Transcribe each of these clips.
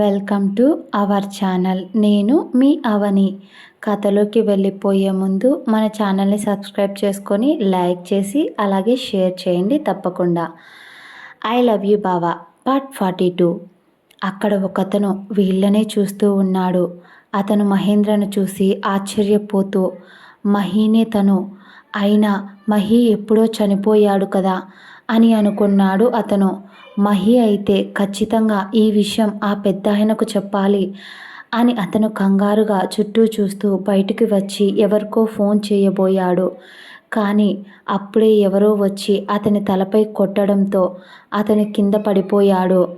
Welcome to our channel. నేను మీ అవని. కథలోకి వెళ్ళిపోయే ముందు మన ఛానల్ని సబ్స్క్రైబ్ చేసుకొని లైక్ చేసి అలాగే షేర్ చేయండి తప్పకుండా. ఐ లవ్ యూ బావా పార్ట్ ఫార్టీ టూ. అక్కడ ఒకతను వీళ్ళనే చూస్తూ ఉన్నాడు. అతను మహేంద్రను చూసి ఆశ్చర్యపోతూ మహీనే తను అయినా మహి ఎప్పుడో చనిపోయాడు కదా అని అనుకున్నాడు అతను. మహి అయితే ఖచ్చితంగా ఈ విషయం ఆ పెద్ద ఆయనకు చెప్పాలి అని అతను కంగారుగా చుట్టూ చూస్తూ బయటికి వచ్చి ఎవరికో ఫోన్ చేయబోయాడు. కానీ అప్పుడే ఎవరో వచ్చి అతని తలపై కొట్టడంతో అతను కింద పడిపోయాడు.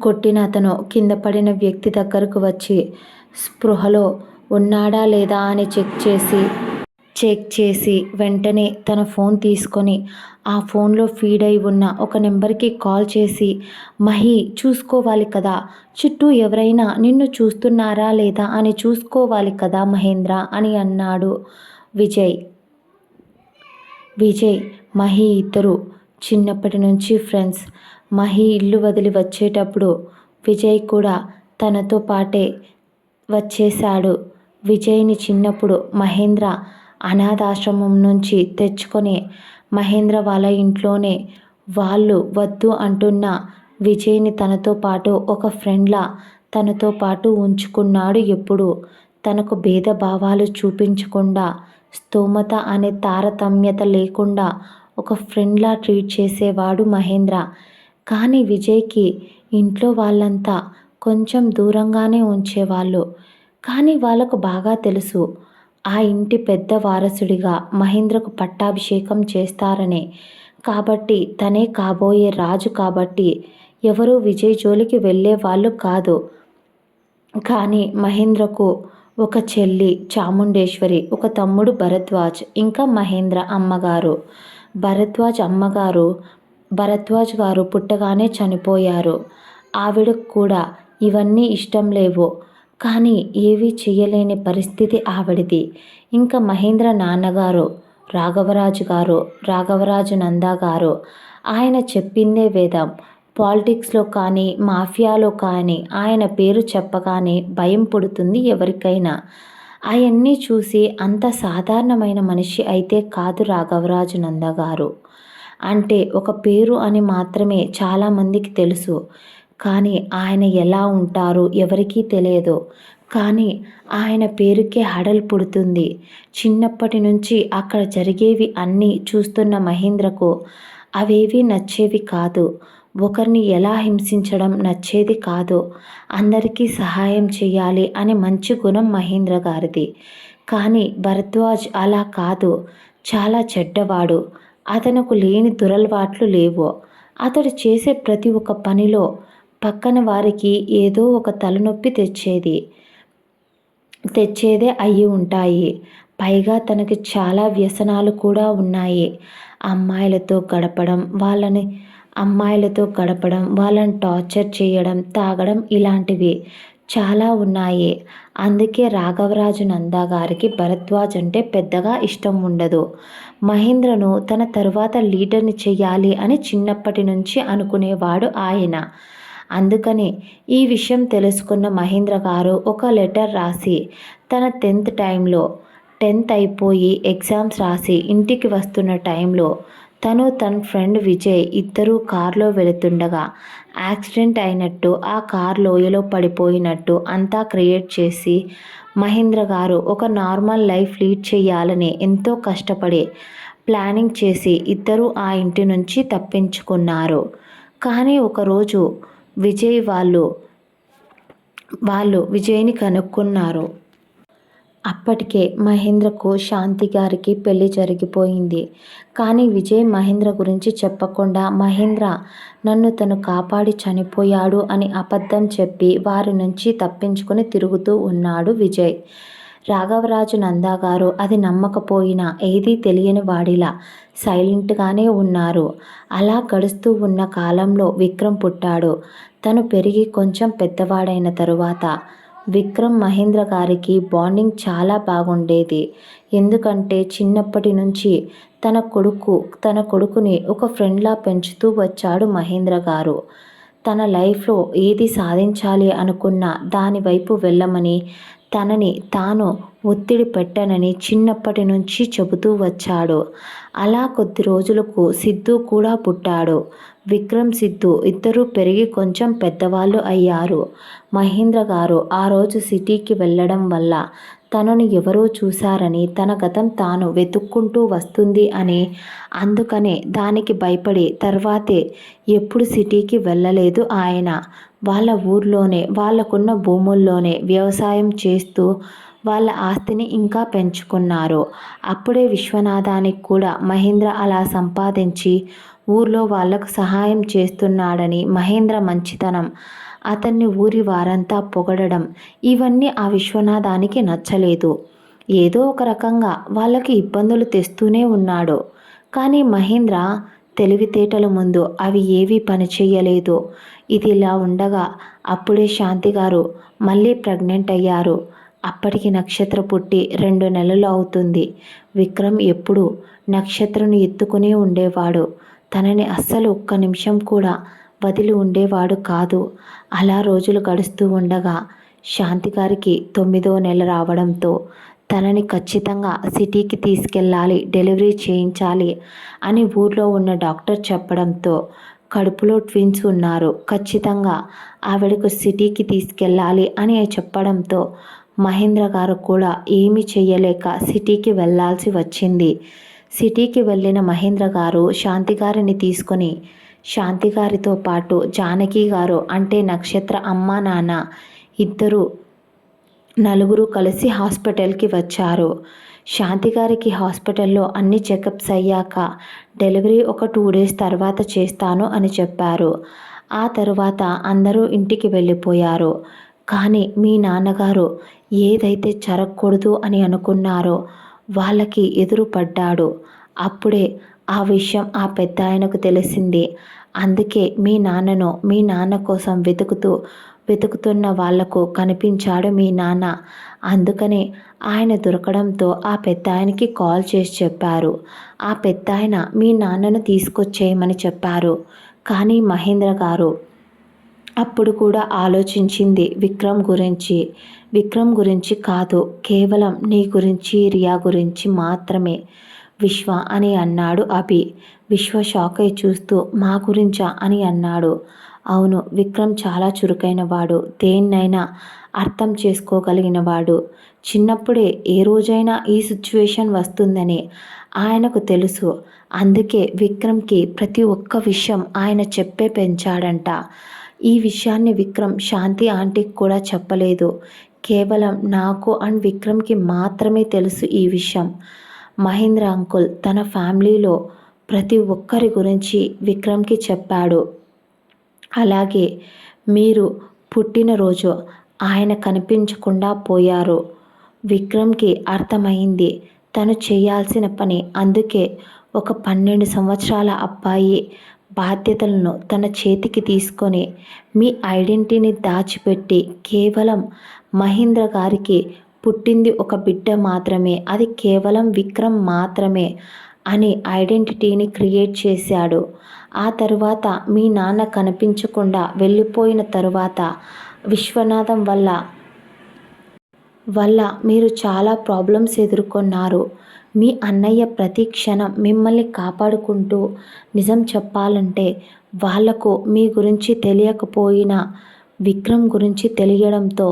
కొట్టిన అతను కింద పడిన వ్యక్తి దగ్గరకు వచ్చి స్పృహలో ఉన్నాడా లేదా? అని చెక్ చేసి చెక్ చేసి వెంటనే తన ఫోన్ తీసుకొని ఆ ఫోన్లో ఫీడ్ అయి ఉన్న ఒక నెంబర్కి కాల్ చేసి మహి చూసుకోవాలి కదా. చుట్టూ ఎవరైనా నిన్ను చూస్తున్నారా లేదా అని చూసుకోవాలి కదా మహేంద్ర అని అన్నాడు విజయ్. విజయ్ మహి ఇద్దరు చిన్నప్పటి నుంచి ఫ్రెండ్స్. మహి ఇల్లు వదిలి వచ్చేటప్పుడు విజయ్ కూడా తనతో పాటే వచ్చేశాడు. విజయ్ని చిన్నప్పుడు మహేంద్ర అనాథాశ్రమం నుంచి తెచ్చుకొని మహేంద్ర వాళ్ళ ఇంట్లోనే వాళ్ళు వద్దు అంటున్న విజయ్ని తనతో పాటు ఒక ఫ్రెండ్లా తనతో పాటు ఉంచుకున్నాడు ఎప్పుడు. తనకు భేదభావాలు చూపించకుండా స్తోమత అనే తారతమ్యత లేకుండా ఒక ఫ్రెండ్లా ట్రీట్ చేసేవాడు మహేంద్ర. కానీ విజయ్కి ఇంట్లో వాళ్ళంతా కొంచెం దూరంగానే ఉంచేవాళ్ళు. కానీ వాళ్ళకు బాగా తెలుసు ఆ ఇంటి పెద్ద వారసుడిగా మహేంద్రకు పట్టాభిషేకం చేస్తారనే. కాబట్టి తనే కాబోయే రాజు కాబట్టి ఎవరూ విజయ్ జోలికి వెళ్ళే వాళ్ళు కాదు. కానీ మహేంద్రకు ఒక చెల్లి చాముండేశ్వరి ఒక తమ్ముడు భరద్వాజ్ ఇంకా మహేంద్ర అమ్మగారు. భరద్వాజ్ అమ్మగారు భరద్వాజ్ గారు పుట్టగానే చనిపోయారు. ఆవిడకు కూడా ఇవన్నీ ఇష్టం లేవు. కానీ ఏవీ చేయలేని పరిస్థితి ఆవిడిది. ఇంకా మహేంద్ర నాన్నగారు రాఘవరాజు గారు రాఘవరాజు నందా గారు ఆయన చెప్పిందే వేదం. పాలిటిక్స్లో కానీ మాఫియాలో కానీ ఆయన పేరు చెప్పగానే భయం పుడుతుంది ఎవరికైనా. అవన్నీ చూసి అంత సాధారణమైన మనిషి అయితే కాదు రాఘవరాజు నంద గారు. అంటే ఒక పేరు అని మాత్రమే చాలామందికి తెలుసు. కానీ ఆయన ఎలా ఉంటారు ఎవరికీ తెలియదు. కానీ ఆయన పేరుకే హడల్ పుడుతుంది. చిన్నప్పటి నుంచి అక్కడ జరిగేవి అన్నీ చూస్తున్న మహేంద్రకు అవేవి నచ్చేవి కాదు. ఒకరిని ఎలా హింసించడం నచ్చేది కాదు. అందరికీ సహాయం చేయాలి అనే మంచి గుణం మహేంద్ర గారిది. కానీ భరద్వాజ్ అలా కాదు. చాలా చెడ్డవాడు. అతనుకు లేని దురలవాట్లు లేవు. అతడు చేసే ప్రతి ఒక్క పనిలో పక్కన వారికి ఏదో ఒక తలనొప్పి తెచ్చేది తెచ్చేదే అయ్యి ఉంటాయి. పైగా తనకి చాలా వ్యసనాలు కూడా ఉన్నాయి. అమ్మాయిలతో గడపడం వాళ్ళని అమ్మాయిలతో గడపడం వాళ్ళని టార్చర్ చేయడం తాగడం ఇలాంటివి చాలా ఉన్నాయి. అందుకే రాఘవరాజు నందా గారికి భరద్వాజ్ అంటే పెద్దగా ఇష్టం ఉండదు. మహేంద్రను తన తరువాత లీడర్ని చేయాలి అని చిన్నప్పటి నుంచి అనుకునేవాడు ఆయన. అందుకని ఈ విషయం తెలుసుకున్న మహేంద్ర గారు ఒక లెటర్ రాసి తన టెన్త్ టైంలో టెన్త్ అయిపోయి ఎగ్జామ్స్ రాసి ఇంటికి వస్తున్న టైంలో తను తన ఫ్రెండ్ విజయ్ ఇద్దరూ కారులో వెళుతుండగా యాక్సిడెంట్ అయినట్టు ఆ కార్ లోయలో పడిపోయినట్టు అంతా క్రియేట్ చేసి మహేంద్ర గారు ఒక నార్మల్ లైఫ్ లీడ్ చేయాలని ఎంతో కష్టపడి ప్లానింగ్ చేసి ఇద్దరూ ఆ ఇంటి నుంచి తప్పించుకున్నారు. కానీ ఒకరోజు విజయ్ వాళ్ళు వాళ్ళు విజయ్ని కనుక్కున్నారు. అప్పటికే మహేంద్రకు శాంతి గారికి పెళ్ళి జరిగిపోయింది. కానీ విజయ్ మహేంద్ర గురించి చెప్పకుండా మహేంద్ర నన్ను తను కాపాడి చనిపోయాడు అని అబద్ధం చెప్పి వారి నుంచి తప్పించుకుని తిరుగుతూ ఉన్నాడు విజయ్. రాఘవరాజు నందా గారు అది నమ్మకపోయినా ఏదీ తెలియని వాడిలా సైలెంట్గానే ఉన్నారు. అలా గడుస్తూ ఉన్న కాలంలో విక్రమ్ పుట్టాడు. తను పెరిగి కొంచెం పెద్దవాడైన తరువాత విక్రమ్ మహేంద్ర గారికి బాండింగ్ చాలా బాగుండేది. ఎందుకంటే చిన్నప్పటి నుంచి తన కొడుకు తన కొడుకుని ఒక ఫ్రెండ్లా పెంచుతూ వచ్చాడు మహేంద్ర గారు. తన లైఫ్లో ఏది సాధించాలి అనుకున్నా దాని వైపు వెళ్ళమని తనని తాను ఒత్తిడి పెట్టనని చిన్నప్పటి నుంచి చెబుతూ వచ్చాడు. అలా కొద్ది రోజులకు సిద్ధు కూడా పుట్టాడు. విక్రమ్ సిద్ధు ఇద్దరూ పెరిగి కొంచెం పెద్దవాళ్ళు అయ్యారు. మహేంద్ర గారు ఆ రోజు సిటీకి వెళ్ళడం వల్ల తనను ఎవరో చూశారని తన గతం తాను వెతుక్కుంటూ వస్తుంది అని అందుకనే దానికి భయపడి తర్వాతే ఎప్పుడు సిటీకి వెళ్ళలేదు ఆయన. వాళ్ళ ఊర్లోనే వాళ్ళకున్న భూముల్లోనే వ్యవసాయం చేస్తూ వాళ్ళ ఆస్తిని ఇంకా పెంచుకున్నారు. అప్పుడే విశ్వనాథానికి కూడా మహేంద్ర అలా సంపాదించి ఊర్లో వాళ్ళకు సహాయం చేస్తున్నాడని మహేంద్ర మంచితనం. అతన్ని ఊరి వారంతా పొగడడం. ఇవన్నీ ఆ విశ్వనాథానికి నచ్చలేదు. ఏదో ఒక రకంగా వాళ్ళకి ఇబ్బందులు తెస్తూనే ఉన్నాడు. కానీ మహేంద్ర తెలివితేటల ముందు అవి ఏవీ పనిచేయలేదు ఇది ఇలా ఉండగా అప్పుడే శాంతి గారు మళ్ళీ ప్రెగ్నెంట్ అయ్యారు. అప్పటికి నక్షత్ర పుట్టి రెండు నెలలు అవుతుంది. విక్రమ్ ఎప్పుడు నక్షత్రను ఎత్తుకునే ఉండేవాడు. తనని అస్సలు ఒక్క నిమిషం కూడా వదిలి ఉండేవాడు కాదు. అలా రోజులు గడుస్తూ ఉండగా శాంతి గారికి తొమ్మిదో నెల రావడంతో తనని ఖచ్చితంగా సిటీకి తీసుకెళ్ళాలి డెలివరీ చేయించాలి అని ఊర్లో ఉన్న డాక్టర్ చెప్పడంతో కడుపులో ట్విన్స్ ఉన్నారు. ఖచ్చితంగా ఆవిడకు సిటీకి తీసుకెళ్ళాలి అని చెప్పడంతో మహేంద్ర గారు కూడా ఏమీ చెయ్యలేక సిటీకి వెళ్ళాల్సి వచ్చింది. సిటీకి వెళ్ళిన మహేంద్ర గారు శాంతి గారిని తీసుకొని శాంతి గారితో పాటు జానకి గారు అంటే నక్షత్ర అమ్మ నాన్న ఇద్దరు నలుగురు కలిసి హాస్పిటల్కి వచ్చారు. శాంతి గారికి హాస్పిటల్లో అన్ని చెకప్స్ అయ్యాక డెలివరీ ఒక టూ డేస్ తర్వాత చేస్తాను అని చెప్పారు. ఆ తరువాత అందరూ ఇంటికి వెళ్ళిపోయారు. కానీ మీ నాన్నగారు ఏదైతే జరగకూడదు అని అనుకున్నారో వాళ్ళకి ఎదురుపడ్డాడు. అప్పుడే ఆ విషయం ఆ పెద్ద ఆయనకు తెలిసింది. అందుకే మీ నాన్నను మీ నాన్న కోసం వెతుకుతూ వెతుకుతున్న వాళ్ళకు కనిపించాడు మీ నాన్న. అందుకనే ఆయన దొరకడంతో ఆ పెద్ద ఆయనకి కాల్ చేసి చెప్పారు. ఆ పెద్ద ఆయన మీ నాన్నను తీసుకొచ్చేయమని చెప్పారు. కానీ మహేంద్ర గారు అప్పుడు కూడా ఆలోచించింది విక్రమ్ గురించి. విక్రమ్ గురించి కాదు కేవలం నీ గురించి రియా గురించి మాత్రమే. విశ్వ అని అన్నాడు అభి. విశ్వ షాక్ అయి చూస్తూ మా గురించా అని అన్నాడు. అవును విక్రమ్ చాలా చురుకైన వాడు దేన్నైనా అర్థం చేసుకోగలిగినవాడు. చిన్నప్పుడే ఏ రోజైనా ఈ సిచ్యువేషన్ వస్తుందని ఆయనకు తెలుసు. అందుకే విక్రమ్కి ప్రతి ఒక్క విషయం ఆయన చెప్పే పెంచాడంట. ఈ విషయాన్ని విక్రమ్ శాంతి ఆంటీకి కూడా చెప్పలేదు. కేవలం నాకు అండ్ విక్రమ్కి మాత్రమే తెలుసు ఈ విషయం. మహేంద్ర అంకుల్ తన ఫ్యామిలీలో ప్రతి ఒక్కరి గురించి విక్రమ్కి చెప్పాడు. అలాగే మీరు పుట్టినరోజు ఆయన కనిపించకుండా పోయారు. విక్రమ్కి అర్థమైంది తను చేయాల్సిన పని. అందుకే ఒక పన్నెండు సంవత్సరాల అబ్బాయి బాధ్యతలను తన చేతికి తీసుకొని మీ ఐడెంటిటీని దాచిపెట్టి కేవలం మహేంద్ర గారికి పుట్టింది ఒక బిడ్డ మాత్రమే. అది కేవలం విక్రమ్ మాత్రమే అని ఐడెంటిటీని క్రియేట్ చేశాడు. ఆ తరువాత మీ నాన్న కనిపించకుండా వెళ్ళిపోయిన తరువాత విశ్వనాథం వల్ల వల్ల మీరు చాలా ప్రాబ్లమ్స్ ఎదుర్కొన్నారు. మీ అన్నయ్య ప్రతి క్షణం మిమ్మల్ని కాపాడుకుంటూ నిజం చెప్పాలంటే వాళ్ళకు మీ గురించి తెలియకపోయినా విక్రమ్ గురించి తెలియడంతో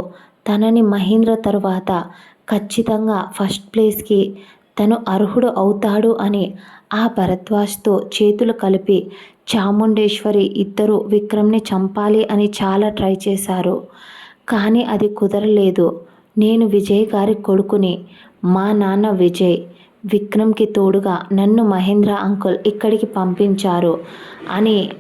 తనని మహేంద్ర తరువాత ఖచ్చితంగా ఫస్ట్ ప్లేస్కి తను అర్హుడు అవుతాడు అని ఆ భరద్వాజ్తో చేతులు కలిపి చాముండేశ్వరి ఇద్దరు విక్రమ్ని చంపాలి అని చాలా ట్రై చేశారు. కానీ అది కుదరలేదు. నేను విజయ్ గారి కొడుకుని. మా నాన్న విజయ్ విక్రమ్కి తోడుగా నన్ను మహేంద్ర అంకుల్ ఇక్కడికి పంపించారు. అని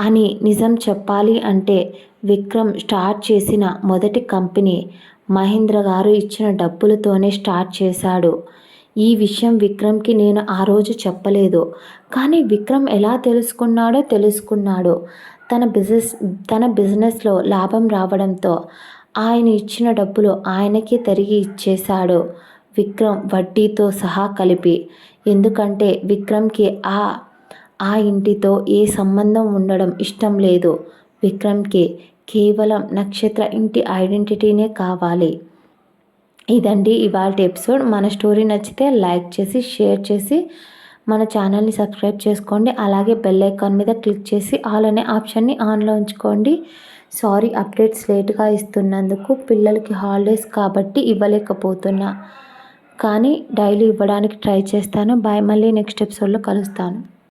అని నిజం చెప్పాలి అంటే విక్రమ్ స్టార్ట్ చేసిన మొదటి కంపెనీ మహేంద్ర గారు ఇచ్చిన డబ్బులతోనే స్టార్ట్ చేశాడు. ఈ విషయం విక్రమ్కి నేను ఆ రోజు చెప్పలేదు. కానీ విక్రమ్ ఎలా తెలుసుకున్నాడో తెలుసుకున్నాడు. తన బిజినెస్ తన బిజినెస్లో లాభం రావడంతో ఆయన ఇచ్చిన డబ్బులు ఆయనకి తిరిగి ఇచ్చేశాడు. విక్రమ్ వడ్డీతో సహా కలిపి. ఎందుకంటే విక్రమ్కి ఆ ఆ ఇంటితో ఏ సంబంధం ఉండడం ఇష్టం లేదు. విక్రమ్కి కేవలం నక్షత్ర ఇంటి ఐడెంటిటీనే కావాలి. ఇదండి ఇవాళ ఎపిసోడ్. మన స్టోరీ నచ్చితే లైక్ చేసి షేర్ చేసి మన ఛానల్ని సబ్స్క్రైబ్ చేసుకోండి. అలాగే బెల్ ఐకాన్ మీద క్లిక్ చేసి ఆల్ అనే ఆప్షన్ని ఆన్లో ఉంచుకోండి. సారీ అప్డేట్స్ లేట్గా ఇస్తున్నందుకు పిల్లలకి హాలిడేస్ కాబట్టి ఇవ్వలేకపోతున్నా. కానీ డైలీ ఇవ్వడానికి ట్రై చేస్తాను. బాయ్. మళ్ళీ నెక్స్ట్ ఎపిసోడ్లో కలుస్తాను.